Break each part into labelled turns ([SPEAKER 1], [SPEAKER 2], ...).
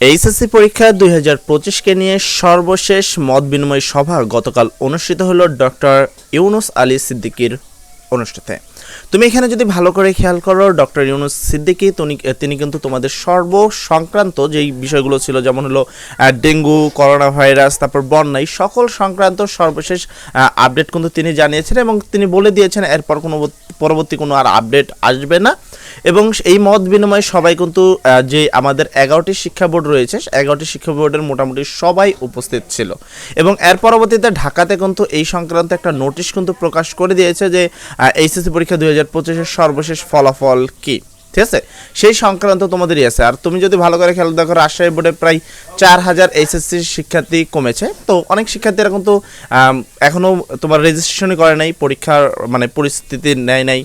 [SPEAKER 1] HSC পরীক্ষা দুই হাজার পঁচিশকে নিয়ে সর্বশেষ মত বিনিময় সভা গতকাল অনুষ্ঠিত হলো ডক্টর ইউনুস আলী সিদ্দিকির অনুষ্ঠিতে। তুমি এখানে যদি ভালো করে খেয়াল করো, ডক্টর ইউনুস সিদ্দিকি তিনি কিন্তু তোমাদের সর্ব সংক্রান্ত যেই বিষয়গুলো ছিল, যেমন হলো ডেঙ্গু, করোনা ভাইরাস, তারপর বন্যা, এই সকল সংক্রান্ত সর্বশেষ আপডেট কিন্তু তিনি জানিয়েছেন এবং তিনি বলে দিয়েছেন, এরপর কোনো পরবর্তী কোনো আর আপডেট আসবে না। এবং এই মত বিনিময়ে সবাই কিন্তু যে আমাদের এগারোটি শিক্ষা বোর্ড রয়েছে এগারোটি শিক্ষা বোর্ডের মোটামুটি সবাই উপস্থিত ছিল। এবং এর পরবর্তীতে ঢাকাতে কিন্তু এই সংক্রান্ত একটা নোটিশ কিন্তু প্রকাশ করে দিয়েছে যে এইচএসসি পরীক্ষা দুই হাজার পঁচিশের সর্বশেষ ফলাফল কি? ঠিক আছে? সেই সংক্রান্ত তোমাদেরই আছে। আর তুমি যদি ভালো করে খেয়াল দেখো রাজশাহী বোর্ডে প্রায় চার হাজার এইচএসসি শিক্ষার্থী কমেছে। তো অনেক শিক্ষার্থীরা কিন্তু আম, এখনও তোমার রেজিস্ট্রেশনই করে নাই পরীক্ষার মানে পরিস্থিতি নেয় নাই।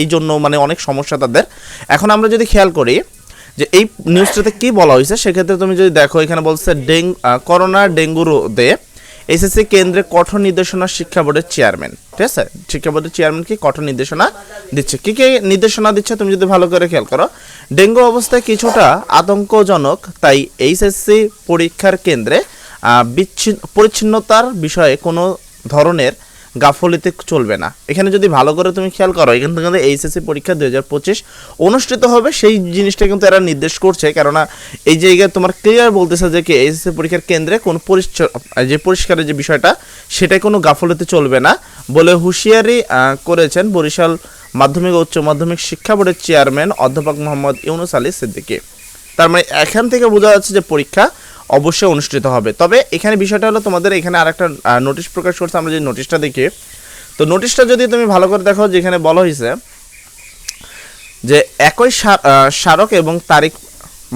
[SPEAKER 1] এই জন্য মানে অনেক সমস্যা তাদের। এখন আমরা যদি খেয়াল করি যে এই নিউজটাতে কি বলা হয়েছে, সেক্ষেত্রে তুমি যদি দেখো, এখানে বলছে ডেঙ্গ করোনা ডেঙ্গু রোধে এসএসসি কেন্দ্রে কঠোর নির্দেশনা শিক্ষা বোর্ডের চেয়ারম্যান। ঠিক আছে? শিক্ষা বোর্ডের চেয়ারম্যান কি কঠোর নির্দেশনা দিচ্ছে? কি কি নির্দেশনা দিচ্ছে তুমি যদি ভালো করে খেয়াল করো? ডেঙ্গু অবস্থায় কিছুটা আতঙ্কজনক, তাই এইচএসসি পরীক্ষার কেন্দ্রে বিচ্ছিন্ন, পরিচ্ছন্নতার বিষয়ে কোনো ধরনের গাফলিতে চলবে না। এখানে যদি ভালো করে তুমি খেয়াল করো, এখান থেকে এইচএসসি পরীক্ষা দুই হাজার পঁচিশ অনুষ্ঠিত হবে। সেই জিনিসটা কিন্তু এরা নির্দেশ করছে, কেননা এই জায়গায় তোমার ক্লিয়ার বলতেছে যে কি এইচএসসি পরীক্ষার কেন্দ্রে কোনো পরিচ্ছ- যে পরিষ্কারের যে বিষয়টা, সেটাই কোনো গাফলতি চলবে না বলে হুঁশিয়ারি করেছেন বরিশাল মাধ্যমিক উচ্চ মাধ্যমিক শিক্ষা বোর্ডের চেয়ারম্যান অধ্যাপক মোহাম্মদ ইউনুস আলী সিদ্দিকী। তার মানে এখান থেকে বোঝা যাচ্ছে যে পরীক্ষা অবশ্যই অনুষ্ঠিত হবে। তবে এখানে বিষয়টা হলো তোমাদের এখানে আরেকটা নোটিশ প্রকাশ করছে, আমরা যে নোটিশটা দেখি। তো নোটিশটা যদি তুমি ভালো করে দেখো, যেখানে বলা হয়েছে যে একই স্মারক এবং তারিখ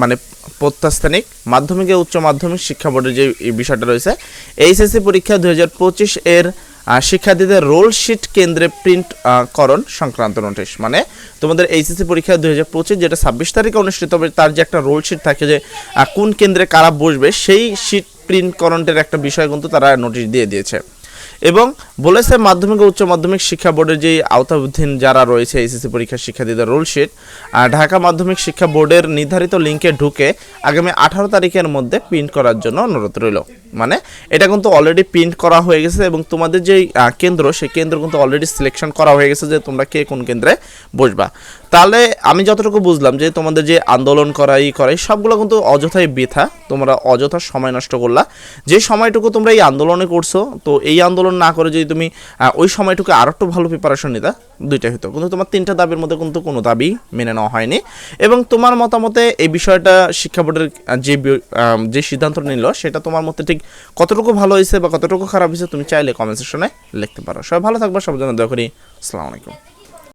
[SPEAKER 1] মানে প্রত্যাস্থানিক মাধ্যমিক উচ্চ মাধ্যমিক শিক্ষা বোর্ডের যে বিষয়টা রয়েছে, এইচএসসি পরীক্ষা দু হাজার পঁচিশ এর শিক্ষার্থীদের রোল শিট কেন্দ্রে প্রিন্ট করণ সংক্রান্ত নোটিশ। মানে তোমাদের এইচএসসি পরীক্ষা দুই হাজার পঁচিশ যেটা ছাব্বিশ তারিখে অনুষ্ঠিত হবে তার যে একটা রোল শিট থাকে যে কোন কেন্দ্রে কারা বসবে সেই শিট প্রিন্টকরণের একটা বিষয় কিন্তু তারা নোটিশ দিয়ে দিয়েছে। এবং বলেছে মাধ্যমিক ও উচ্চ মাধ্যমিক শিক্ষা বোর্ডের যে আওতাধীন যারা রয়েছে এসএসসি পরীক্ষার শিক্ষার্থীদের রোল শিট আহ, ঢাকা মাধ্যমিক শিক্ষা বোর্ডের নির্ধারিত লিঙ্কে ঢুকে আগামী আঠারো তারিখের মধ্যে প্রিন্ট করার জন্য অনুরোধ রইল। মানে এটা কিন্তু অলরেডি প্রিন্ট করা হয়ে গেছে এবং তোমাদের যে কেন্দ্র, সেই কেন্দ্র কিন্তু অলরেডি সিলেকশন করা হয়ে গেছে যে তোমরা কে কোন কেন্দ্রে বসবা। তাহলে আমি যতটুকু বুঝলাম যে তোমাদের যে আন্দোলন করাই করাই সবগুলো কিন্তু অযথাই বৃথা। তোমরা অযথা সময় নষ্ট করলা। যে সময়টুকু তোমরা এই আন্দোলনে করছ, তো এই আন্দোলন না করে যদি তুমি ওই সময়টুকু আরও একটু ভালো প্রিপারেশন নিতা, দুইটাই হতো কিন্তু তোমার তিনটা দাবির মধ্যে কিন্তু কোনো দাবি মেনে নেওয়া হয়নি। এবং তোমার মতামতে এই বিষয়টা শিক্ষা বোর্ডের যে যে সিদ্ধান্ত নিল, সেটা তোমার মতে ঠিক কতটুকু ভালো হয়েছে বা কতটুকু খারাপ হয়েছে তুমি চাইলে কমেন্ট সেকশনে লিখতে পারো। সবাই ভালো থাকব সব জন্য দয়া করি। আসসালামু আলাইকুম।